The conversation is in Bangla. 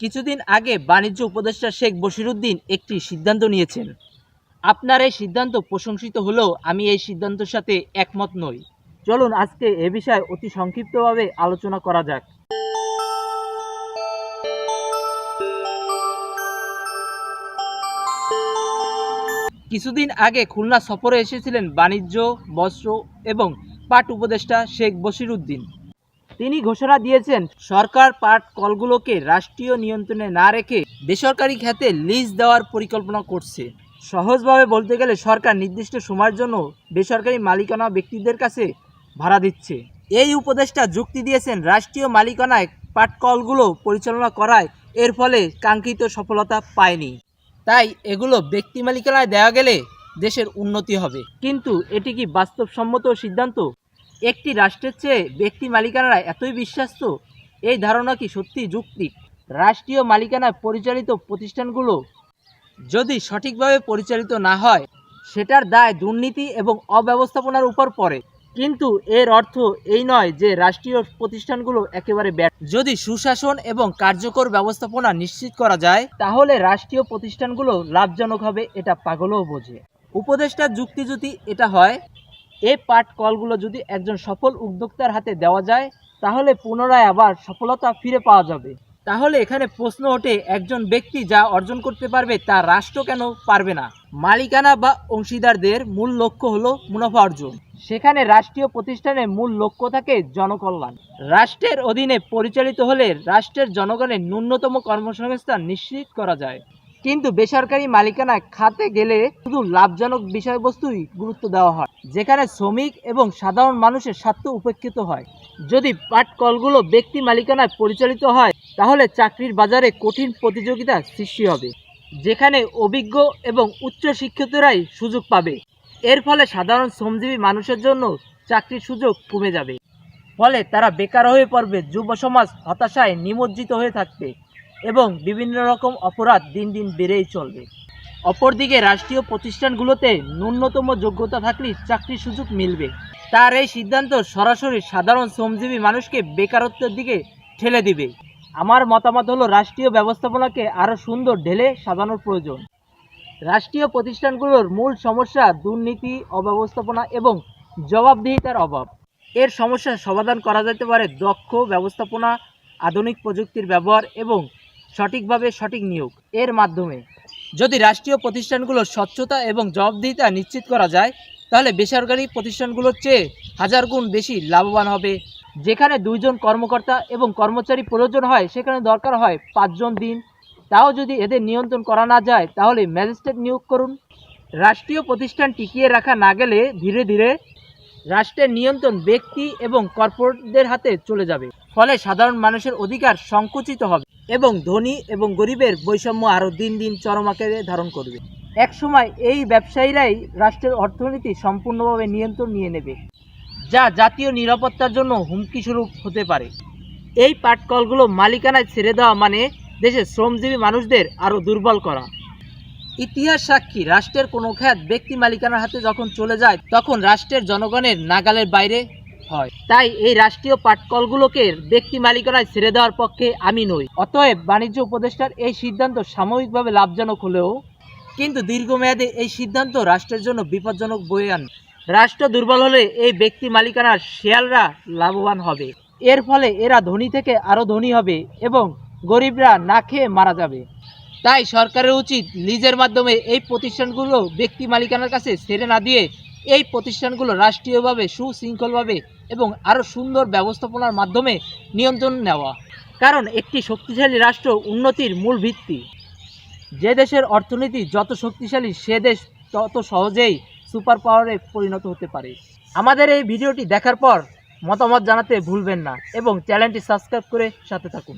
কিছুদিন আগে বাণিজ্য উপদেষ্টা শেখ বশিরুদ্দিন একটি সিদ্ধান্ত নিয়েছেন। আপনার এই সিদ্ধান্ত প্রশংসিত হলেও আমি এই সিদ্ধান্তের সাথে একমত নই। চলুন আজকে এ বিষয়ে অতি সংক্ষিপ্তভাবে আলোচনা করা যাক। কিছুদিন আগে খুলনা সফরে এসেছিলেন বাণিজ্য, বস্ত্র এবং পাট উপদেষ্টা শেখ বশিরুদ্দিন। তিনি ঘোষণা দিয়েছেন, সরকার পাট কলগুলোকে রাষ্ট্রীয় নিয়ন্ত্রণে না রেখে বেসরকারি খাতে লিজ দেওয়ার পরিকল্পনা করছে। সহজভাবে বলতে গেলে সরকার নির্দিষ্ট সময়ের জন্য বেসরকারি মালিকানা ব্যক্তিদের কাছে ভাড়া দিচ্ছে। এই উপদেষ্টা যুক্তি দিয়েছেন, রাষ্ট্রীয় মালিকানায় পাট কলগুলো পরিচালনা করায় এর ফলে কাঙ্ক্ষিত সফলতা পায়নি। তাই এগুলো ব্যক্তি মালিকানায় দেওয়া গেলে দেশের উন্নতি হবে। কিন্তু এটি কি বাস্তবসম্মত সিদ্ধান্ত? একটি রাষ্ট্রের চেয়ে ব্যক্তি মালিকানারা এতই বিশ্বাস্ত, এই ধারণা কি সত্যি যুক্তি? রাষ্ট্রীয় মালিকানায় পরিচালিত প্রতিষ্ঠানগুলো যদি সঠিকভাবে পরিচালিত না হয়, সেটার দায় দুর্নীতি এবং অব্যবস্থাপনার উপর পড়ে। কিন্তু এর অর্থ এই নয় যে রাষ্ট্রীয় প্রতিষ্ঠানগুলো একেবারে ব্যর্থ। যদি সুশাসন এবং কার্যকর ব্যবস্থাপনা নিশ্চিত করা যায়, তাহলে রাষ্ট্রীয় প্রতিষ্ঠানগুলো লাভজনক হবে, এটা পাগলও বোঝে। উপদেষ্টার যুক্তি যদি এটা হয় এই পাট কলগুলো যদি একজন সফল উদ্যোক্তার হাতে দেওয়া যায়, তাহলে পুনরায় আবার সফলতা ফিরে পাওয়া যাবে। তাহলে এখানে প্রশ্ন ওঠে, একজন ব্যক্তি যা অর্জন করতে পারবে, তা রাষ্ট্র কেন পারবে না? মালিকানা বা অংশীদারদের মূল লক্ষ্য হলো মুনাফা অর্জন। সেখানে রাষ্ট্রীয় প্রতিষ্ঠানের মূল লক্ষ্য থাকে জনকল্যাণ। রাষ্ট্রের অধীনে পরিচালিত হলে রাষ্ট্রের জনগণের ন্যূনতম কর্মসংস্থান নিশ্চিত করা যায়। কিন্তু বেসরকারি মালিকানা খাতে গেলে শুধু লাভজনক বিষয়বস্তুই গুরুত্ব দেওয়া হয়, যেখানে শ্রমিক এবং সাধারণ মানুষের স্বার্থ উপেক্ষিত হয়। যদি পাট কলগুলো ব্যক্তি মালিকানায় পরিচালিত হয়, তাহলে চাকরির বাজারে কঠিন প্রতিযোগিতা সৃষ্টি হবে, যেখানে অভিজ্ঞ এবং উচ্চ শিক্ষিতরাই সুযোগ পাবে। এর ফলে সাধারণ শ্রমজীবী মানুষের জন্য চাকরির সুযোগ কমে যাবে। ফলে তারা বেকার হয়ে পড়বে, যুব সমাজ হতাশায় নিমজ্জিত হয়ে থাকবে। এবং বিভিন্ন রকম অপরাধ দিন দিন বেড়েই চলবে। অপরদিকে রাষ্ট্রীয় প্রতিষ্ঠানগুলোতে ন্যূনতম যোগ্যতা থাকলে চাকরির সুযোগ মিলবে। তার এই সিদ্ধান্ত সরাসরি সাধারণ শ্রমজীবী মানুষকে বেকারত্বের দিকে ঠেলে দিবে। আমার মতামত হলো, রাষ্ট্রীয় ব্যবস্থাপনাকে আরও সুন্দর ঢেলে সাজানোর প্রয়োজন। রাষ্ট্রীয় প্রতিষ্ঠানগুলোর মূল সমস্যা দুর্নীতি, অব্যবস্থাপনা এবং জবাবদিহিতার অভাব। এর সমস্যা সমাধান করা যেতে পারে দক্ষ ব্যবস্থাপনা, আধুনিক প্রযুক্তির ব্যবহার এবং সঠিকভাবে সঠিক নিয়োগ। এর মাধ্যমে যদি রাষ্ট্রীয় প্রতিষ্ঠানগুলোর স্বচ্ছতা এবং জবাবদিহিতা নিশ্চিত করা যায়, তাহলে বেসরকারি প্রতিষ্ঠানগুলোর চেয়ে হাজার গুণ বেশি লাভবান হবে। যেখানে দুইজন কর্মকর্তা এবং কর্মচারী প্রয়োজন হয়, সেখানে দরকার হয় পাঁচজন দিন। তাও যদি এদের নিয়ন্ত্রণ করা না যায়, তাহলে ম্যাজিস্ট্রেট নিয়োগ করুন। রাষ্ট্রীয় প্রতিষ্ঠান টিকিয়ে রাখা না গেলে ধীরে ধীরে রাষ্ট্রের নিয়ন্ত্রণ ব্যক্তি এবং কর্পোরেটদের হাতে চলে যাবে। ফলে সাধারণ মানুষের অধিকার সংকুচিত হবে এবং ধনী এবং গরিবের বৈষম্য আরও দিন দিন চরম আকারে ধারণ করবে। একসময় এই ব্যবসায়ীরাই রাষ্ট্রের অর্থনীতি সম্পূর্ণভাবে নিয়ন্ত্রণ নিয়ে নেবে, যা জাতীয় নিরাপত্তার জন্য হুমকি স্বরূপ হতে পারে। এই পাটকলগুলো মালিকানায় ছেড়ে দেওয়া মানে দেশের শ্রমজীবী মানুষদের আরও দুর্বল করা। ইতিহাস সাক্ষী, রাষ্ট্রের কোনো খ্যাত ব্যক্তি মালিকানার হাতে যখন চলে যায়, তখন রাষ্ট্রের জনগণের নাগালের বাইরে হয়। তাই এই রাষ্ট্রীয় পাটকলগুলোকে ব্যক্তি মালিকানায় ছেড়ে দেওয়ার পক্ষে আমি নই। অতএব বাণিজ্য উপদেষ্টার এই সিদ্ধান্ত সাময়িকভাবে লাভজনক হলেও কিন্তু দীর্ঘমেয়াদে এই সিদ্ধান্ত রাষ্ট্রের জন্য বিপজ্জনক বয়ে আন। রাষ্ট্র দুর্বল হলে এই ব্যক্তি মালিকানার শেয়ালরা লাভবান হবে। এর ফলে এরা ধনী থেকে আরও ধনী হবে এবং গরিবরা না খেয়ে মারা যাবে। তাই সরকারের উচিত লিজের মাধ্যমে এই প্রতিষ্ঠানগুলো ব্যক্তি মালিকানার কাছে ছেড়ে না দিয়ে এই প্রতিষ্ঠানগুলো রাষ্ট্রীয়ভাবে, সুশৃঙ্খলভাবে এবং আরও সুন্দর ব্যবস্থাপনার মাধ্যমে নিয়ন্ত্রণ নেওয়া। কারণ একটি শক্তিশালী রাষ্ট্র উন্নতির মূল ভিত্তি। যে দেশের অর্থনীতি যত শক্তিশালী, সে দেশ তত সহজেই সুপার পাওয়ারে পরিণত হতে পারে। আমাদের এই ভিডিওটি দেখার পর মতামত জানাতে ভুলবেন না এবং চ্যানেলটি সাবস্ক্রাইব করে সাথে থাকুন।